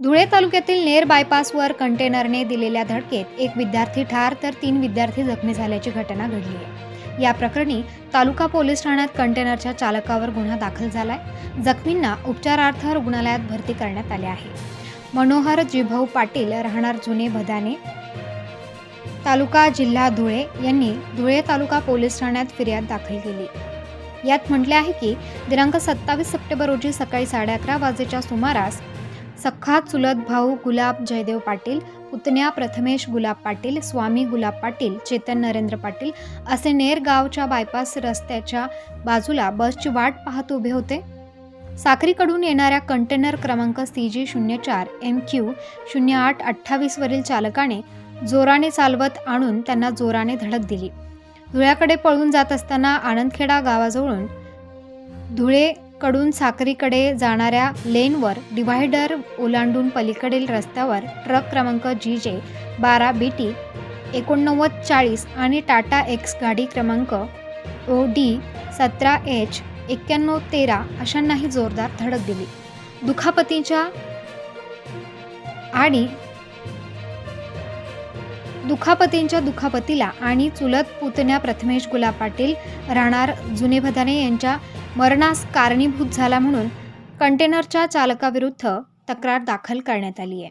धुळे तालुक्यातील नेर बायपासवर कंटेनरने दिलेल्या धडकेत एक विद्यार्थी ठार तर तीन विद्यार्थी जखमी झाल्याची घटना घडली आहे. या प्रकरणी तालुका पोलीस ठाण्यात कंटेनरच्या चालकावर गुन्हा दाखल झालाय. जखमींना उपचारार्थ रुग्णालयात भरती करण्यात आले आहे. मनोहर जिभाऊ पाटील राहणार जुने भदाने तालुका जिल्हा धुळे यांनी धुळे तालुका पोलीस ठाण्यात फिर्याद दाखल केली. यात म्हटले आहे की दिनांक सत्तावीस सप्टेंबर रोजी सकाळी साडे अकरा वाजेच्या सुमारास सख्खा चुलत भाऊ गुलाब जयदेव पाटील पुतण्या प्रथमेश गुलाब पाटील स्वामी गुलाब पाटील चेतन नरेंद्र पाटील असे नेर गावच्या बायपास रस्त्याच्या बाजूला बसची वाट पाहत उभे होते. साखरीकडून येणाऱ्या कंटेनर क्रमांक सी जी शून्य चार एम क्यू शून्य आठ अठ्ठावीसवरील चालकाने जोराने चालवत आणून त्यांना जोराने धडक दिली. धुळ्याकडे पळून जात असताना आनंदखेडा गावाजवळून धुळे कडून साक्रीकडे जाणाऱ्या लेनवर डिव्हायडर ओलांडून पलीकडील रस्त्यावर ट्रक क्रमांक जी जे बारा बी टी एकोणनव्वद चाळीस आणि टाटा एक्स गाडी क्रमांक ओ डी सतरा एच एक्क्याण्णव तेरा अशांनाही जोरदार धडक दिली. दुखापतीच्या आणि दुखापतींच्या दुखापतीला आणि चुलत पुतण्या प्रथमेश गुलाब पाटील राहणार जुने भदाने यांच्या मरणास कारणीभूत झाला म्हणून कंटेनरच्या चालकाविरुद्ध तक्रार दाखल करण्यात आली आहे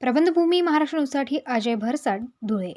प्रबंधभूमी महाराष्ट्र न्यूजसाठी अजय भरसड धुळे.